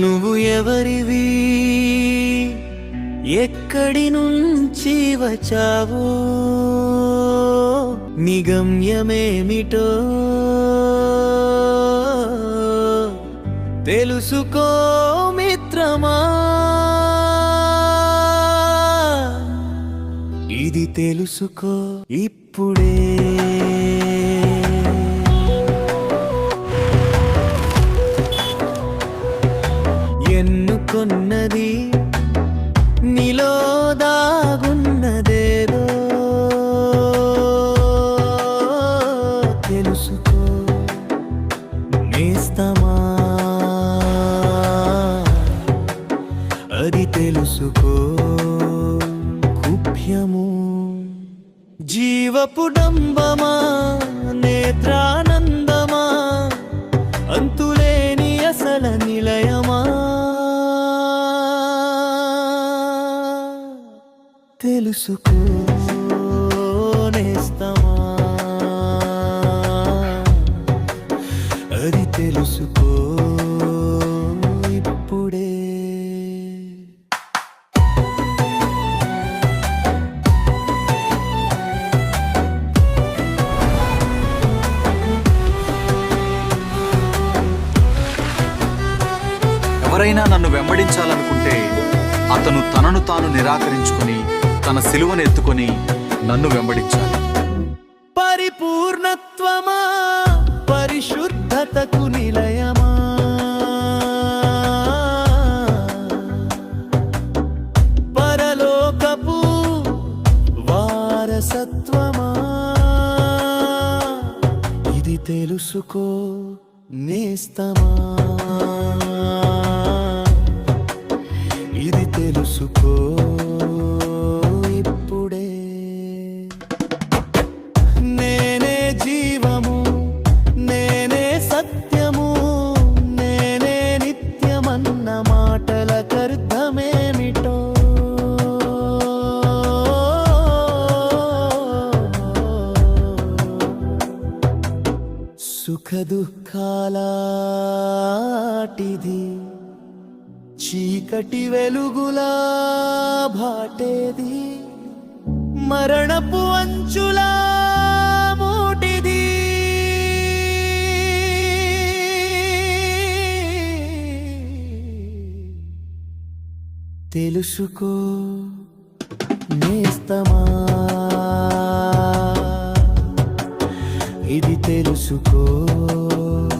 నువ్వు ఎవరివి? ఎక్కడి నుంచి వచ్చావు? నిగమ్యమేమిటో తెలుసుకో మిత్రమా? ఇది తెలుసుకో ఇప్పుడే. ఎన్నుకొన్నది నీలో దాగున్నదేదో తెలుసుకో. నేస్తమా అది తెలుసుకో. కుభ్యము. జీవపు డంబమా తెలుసుకో అది తెలుసుకో ఇప్పుడే. ఎవరైనా నన్ను వెంబడించాలనుకుంటే అతను తనను తాను నిరాకరించుకొని తన సిలువను ఎత్తుకొని నన్ను వెంబడించాలి. పరిపూర్ణత్వమా? పరిశుద్ధతకు నిలయమా? పరలోకపు వారసత్వమా? ఇది తెలుసుకో నేస్తమా? సుఖ దుఃఖాలాటిది చీకటి వెలుగులా భాటేది. మరణపు అంచులా మోటిది. తెలుసుకో నేస్తమా తెలుసుకో.